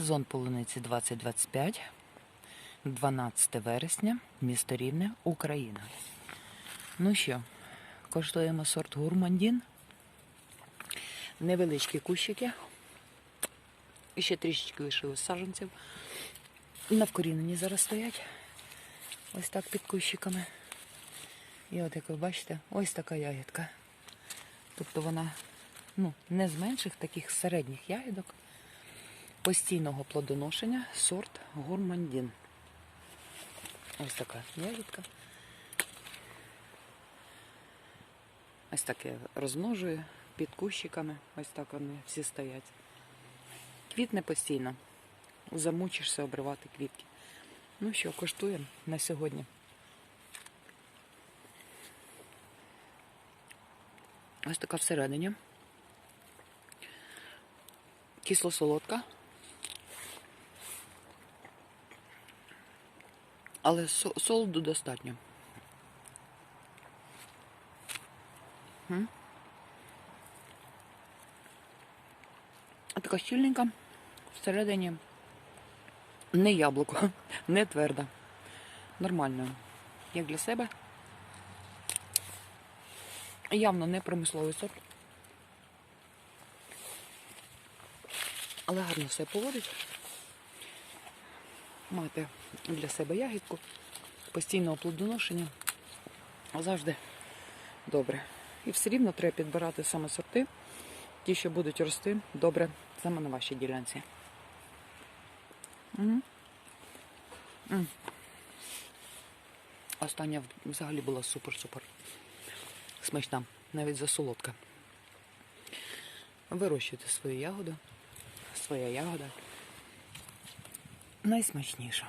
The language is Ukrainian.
Сезон полуниці 2025, 12 вересня, місто Рівне, Україна. Ну що, коштуємо сорт гурмандін. Невеличкі кущики. І ще трішечки лишилось саджанців. На вкоріненні зараз стоять. Ось так під кущиками. І от як ви бачите, ось така ягідка. Тобто вона ну, не з менших таких середніх ягідок постійного плодоношення сорт гурмандін. Ось така ягідка. Ось так я розмножую під кущиками. Ось так вони всі стоять. Квітне постійно. Замучишся обривати квітки. Ну що, коштуємо на сьогодні. Ось така всередині. Кисло-солодка. Але солоду достатньо. А Така щільненька. Всередині не яблуко, не тверда. Нормально. Як для себе. Явно не промисловий сорт. Але гарно все поводить. Мати для себе ягідку, постійного плодоношення. Завжди добре. І все рівно треба підбирати саме сорти, ті, що будуть рости добре саме на вашій ділянці. Угу. Остання взагалі була супер-супер. Смачна, навіть засолодка. Вирощуйте свою ягоду. Своя ягода найсмачніша.